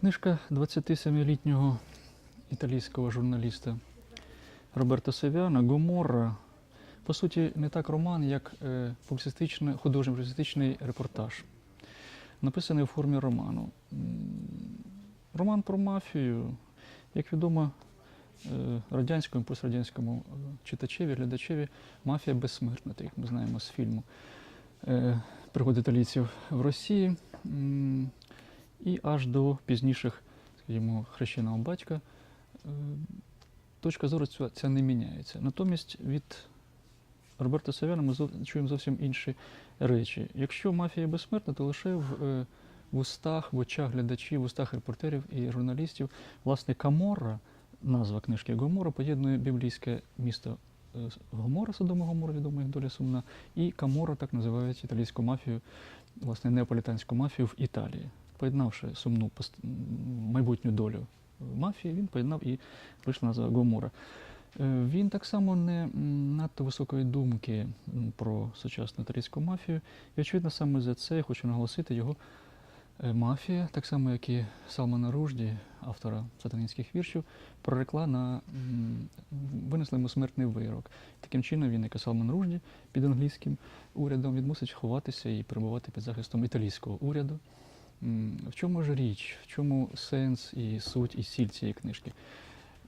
Книжка 27-літнього італійського журналіста Роберто Севіана Гоморра. По суті, не так роман, як е, публіцистичний, художньо публіцистичний репортаж, написаний у формі роману. Роман про мафію, як відомо, е, радянському, пострадянському е, читачеві, глядачеві, мафія безсмертна, як ми знаємо з фільму пригоди італійців в Росії. І аж до пізніших, скажімо, хрещеного батька, е, точка зору ця, не міняється. Натомість від Роберта Савяна ми чуємо зовсім інші речі. Якщо мафія безсмертна, то лише в, е, в устах, в очах глядачів, в устах репортерів і журналістів, власне, Каморра, назва книжки Гомора, поєднує біблійське місто е, Гомора, Содома Гомора, відома як доля сумна, і Камора, так називають італійську мафію, власне, неаполітанську мафію в Італії. Поєднавши сумну майбутню долю мафії, він поєднав і вийшла назва Гомора. Е, Він так само не надто високої думки про сучасну італійську мафію. І, очевидно, саме за це я хочу наголосити його е, мафія, так само, як і Салмана Ружді, автора сатанинських віршів, прорекла на м, винесла йому смертний вирок. Таким чином, він, як і Салман Ружді, під англійським урядом, він мусить ховатися і перебувати під захистом італійського уряду. В чому ж річ, в чому сенс і суть і сіль цієї книжки?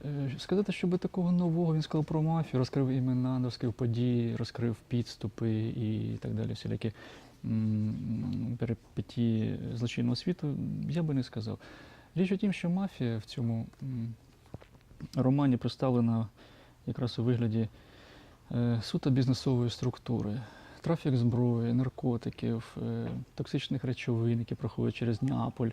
Е, Сказати, щоб такого нового він сказав про мафію, розкрив імена, розкрив події, розкрив підступи і так далі, всілякі м, перипетії злочинного світу, я би не сказав. Річ у тім, що мафія в цьому романі представлена якраз у вигляді е, суто бізнесової структури. Трафік зброї, наркотиків, е, токсичних речовин, які проходять через Неаполь,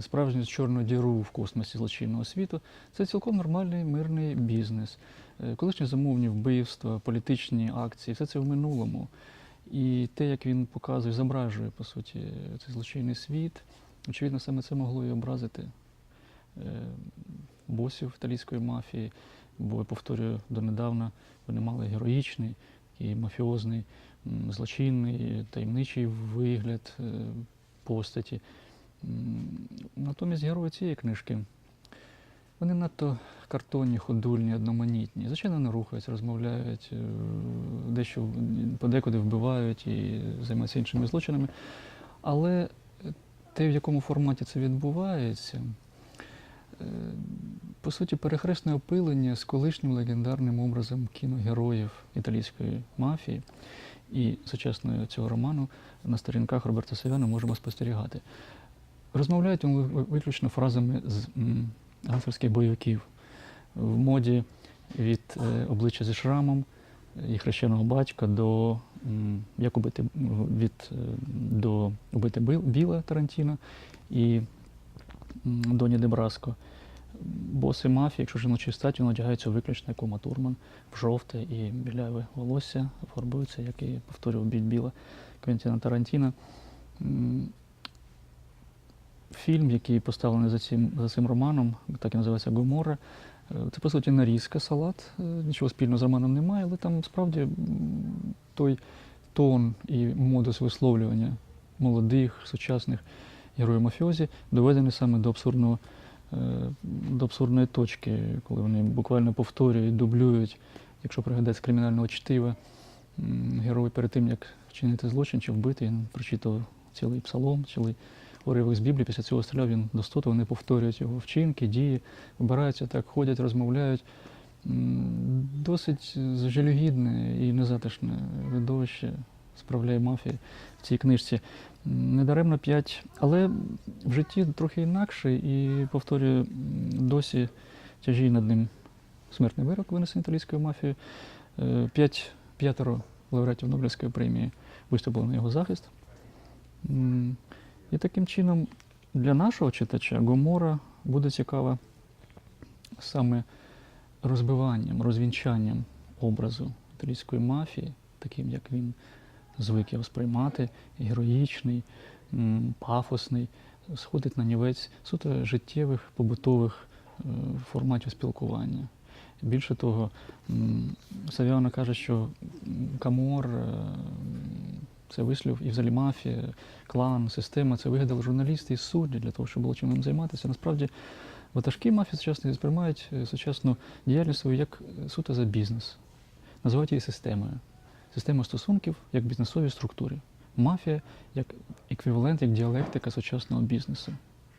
справжню чорну діру в космосі злочинного світу це цілком нормальний мирний бізнес. Е, Колишні замовні вбивства, політичні акції, все це в минулому. І те, як він показує, зображує, по суті, цей злочинний світ, очевидно, саме це могло і образити е, босів італійської мафії, бо я повторюю, донедавна вони мали героїчний і мафіозний, злочинний, таємничий вигляд е, постаті. Натомість герої цієї книжки вони надто картонні, ходульні, одноманітні. Звичайно, не рухаються, розмовляють, е, дещо подекуди вбивають і займаються іншими злочинами. Але те, в якому форматі це відбувається, е, по суті, перехресне опилення з колишнім легендарним образом кіногероїв італійської мафії і сучасного цього роману на сторінках Роберта Савяна можемо спостерігати. Розмовляють вони виключно фразами з м, гангстерських бойовиків в моді від е, обличчя зі шрамом і хрещеного батька до як убити від е, до убити Біла Тарантіна і Доні Дебраско. Боси мафії, якщо жіночі статі, вони одягаються виключно як Ума Турман в жовте і біляве волосся, фарбуються, як і повторював біль біла Квентіна Тарантіна. Фільм, який поставлений за цим, за цим романом, так і називається Гомора. Е, Це, по суті, нарізка, салат. Е, Нічого спільного з романом немає, але там справді той тон і модус висловлювання молодих, сучасних героїв мафіозі доведений саме до абсурдного, до абсурдної точки, коли вони буквально повторюють, дублюють, якщо пригадається кримінального чтива, герой перед тим, як вчинити злочин чи вбити, він прочитав цілий псалом, цілий уривок з Біблії, після цього стріляв він до стоту, вони повторюють його вчинки, дії, вибираються так, ходять, розмовляють. Досить жалюгідне і незатишне видовище справляє мафія в цій книжці. Недаремно п'ять, але в житті трохи інакше, і повторюю, досі тяжіє над ним смертний вирок, винесений італійською мафією. Е, П'ять, п'ятеро лауреатів Нобелівської премії виступили на його захист. І таким чином для нашого читача Гомора буде цікава саме розбиванням, розвінчанням образу італійської мафії, таким, як він звик його сприймати, героїчний, пафосний, сходить на нівець суто життєвих, побутових е, форматів спілкування. Більше того, Савіана каже, що Камор е, це вислів і взагалі мафія, клан, система це вигадали журналісти і судді для того, щоб було чим їм займатися. Насправді ватажки мафії сучасної сприймають е, сучасну діяльність свою як суто за бізнес, називають її системою система стосунків як бізнесовій структурі, мафія як еквівалент, як діалектика сучасного бізнесу.